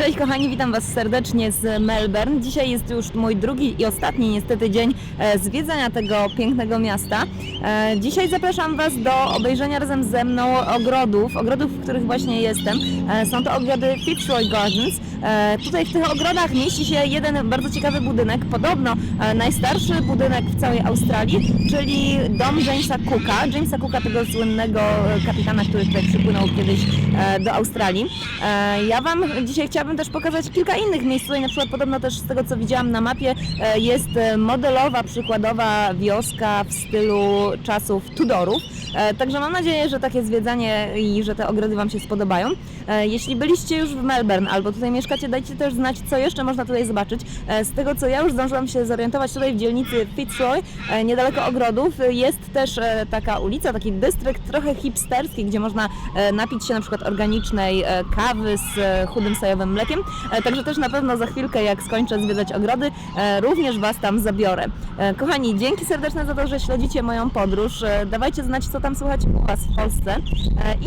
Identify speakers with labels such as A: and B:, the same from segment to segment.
A: Cześć kochani, witam Was serdecznie z Melbourne. Dzisiaj jest już mój drugi i ostatni niestety dzień e, zwiedzania tego pięknego miasta. E, Dzisiaj zapraszam Was do obejrzenia razem ze mną ogrodów, ogrodów, w których właśnie jestem. E, Są to ogrody Fitzroy Gardens. Tutaj w tych ogrodach mieści się jeden bardzo ciekawy budynek, podobno najstarszy budynek w całej Australii, czyli dom Jamesa Cooka. Jamesa Cooka, tego słynnego kapitana, który tutaj przypłynął kiedyś do Australii. Ja Wam dzisiaj chciałabym też pokazać kilka innych miejsc. Tutaj na przykład podobno też z tego co widziałam na mapie e, jest e, modelowa, przykładowa wioska w stylu czasów Tudorów. E, Także mam nadzieję, że takie zwiedzanie i że te ogrody Wam się spodobają. Jeśli byliście już w Melbourne albo tutaj mieszkacie, dajcie też znać, co jeszcze można tutaj zobaczyć. Z tego co ja już zdążyłam się zorientować tutaj w dzielnicy Fitzroy, niedaleko ogrodów, jest też taka ulica, taki dystrykt trochę hipsterski, gdzie można napić się na przykład organicznej kawy z chudym sojowym mlekiem. E, Także też na pewno za chwilkę, jak skończę zwiedzać ogrody, e, również Was tam zabiorę. E, Kochani, dzięki serdeczne za to, że śledzicie moją podróż. Dawajcie znać, co tam słychać u Was w Polsce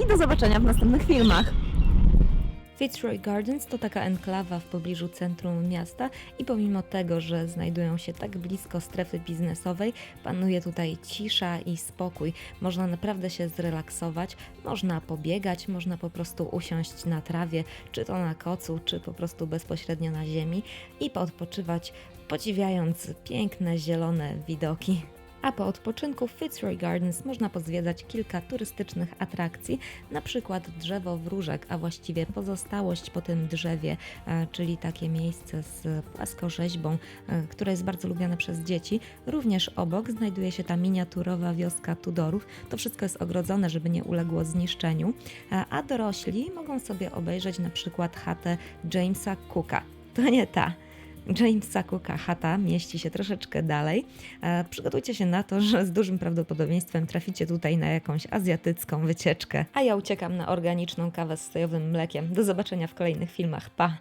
A: i do zobaczenia w następnych filmach.
B: Fitzroy Gardens to taka enklawa w pobliżu centrum miasta i pomimo tego, że znajdują się tak blisko strefy biznesowej, panuje tutaj cisza i spokój. Można naprawdę się zrelaksować, można pobiegać, można po prostu usiąść na trawie, czy to na kocu, czy po prostu bezpośrednio na ziemi i poodpoczywać, podziwiając piękne zielone widoki. A po odpoczynku w Fitzroy Gardens można pozwiedzać kilka turystycznych atrakcji, na przykład drzewo wróżek, a właściwie pozostałość po tym drzewie, e, czyli takie miejsce z płaskorzeźbą, e, które jest bardzo lubiane przez dzieci. Również obok znajduje się ta miniaturowa wioska Tudorów. To wszystko jest ogrodzone, żeby nie uległo zniszczeniu, E, a dorośli mogą sobie obejrzeć na przykład chatę Jamesa Cooka. To nie ta. Jamesa Cooka chata mieści się troszeczkę dalej. E, przygotujcie się na to, że z dużym prawdopodobieństwem traficie tutaj na jakąś azjatycką wycieczkę. A ja uciekam na organiczną kawę z sojowym mlekiem. Do zobaczenia w kolejnych filmach. Pa!